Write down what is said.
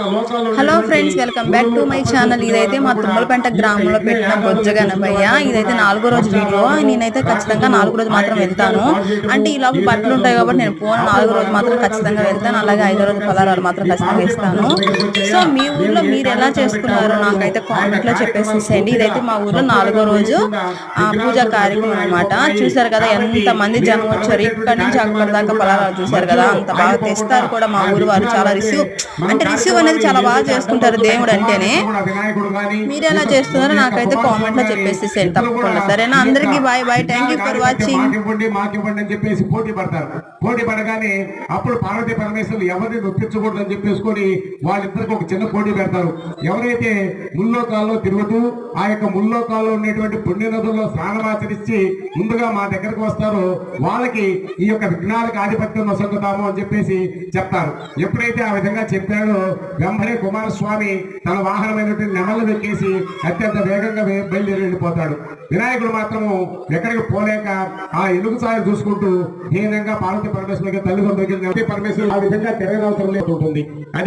Hello friends welcome back to my channel. ఇదైతే మా తుమ్మలపేంట గ్రామంలో పెట్టిన బొజ్జ గణపయ్య. ఇదైతే నాలుగో రోజు వీడియో. నేనైతే ఖచ్చితంగా నాలుగో రోజు మాత్రం వెళ్తాను. అంటే ఈ లోపల బట్టలు ఉంటాయి కాబట్టి నేను పోను నాలుగో రోజు మాత్రం ఖచ్చితంగా వెళ్తాను. అలాగే ఐదో రోజు పదహారు మాత్రం ఖచ్చితంగా ఇస్తాను సో మీ ఊర్లో మీరు ఎలా చేసుకున్నారో నాకైతే కామెంట్లో చెప్పేసేసేయండి. ఇదైతే మా ఊర్లో నాలుగో రోజు పూజా కార్యక్రమం అన్నమాట. చూసారు కదా ఎంత మంది జనం వచ్చారు. ఇక్కడ నుంచి అక్కడ దాకా పలారాలు చూసారు కదా. అంత బాగా తెస్తారు కూడా మా ఊరు వారు. చాలా రిసీవ్ అంటే రిసీవ్ అనేది అనేది చాలా బాగా చేసుకుంటారు దేవుడు అంటేనే మీరు ఎలా చేస్తున్నారో నాకైతే కామెంట్లో చెప్పేసి తప్పకుండా. సరేనా? అందరికి bye bye. Thank you for watching మాకివ్వండి అని చెప్పేసి పోటీ పడతారు. పోటీ పడగానే అప్పుడు పార్వతీ పరమేశ్వరులు ఎవరిని నొప్పించకూడదు అని చెప్పేసుకొని వాళ్ళిద్దరికి ఒక చిన్న పోటీ పెడతారు. ఎవరైతే ముల్లోకాల్లో తిరుగుతూ ఆ యొక్క ముల్లోకాల్లో ఉండేటువంటి పుణ్య నదుల్లో స్నానమాచరించి ముందుగా మా దగ్గరకు వస్తారో వాళ్ళకి ఈ యొక్క విఘ్నాలకు ఆధిపత్యం నొసగుతాము అని చెప్పేసి చెప్తారు. ఎప్పుడైతే ఆ విధంగా చెప్పాడో వెంబడే కుమారస్వామి తన వాహనమైనటువంటి నెమలు వెక్కేసి అత్యంత వేగంగా బయలుదేరి వెళ్ళిపోతాడు. వినాయకుడు మాత్రము ఎక్కడికి పోలేక ఆ ఎలుగు సాయం చూసుకుంటూ హీనంగా పార్వతీ పరమేశ్వరికి తల్లిదండ్రులకి పరమేశ్వరుడు ఆ విధంగా తిరగనవసరం లేదు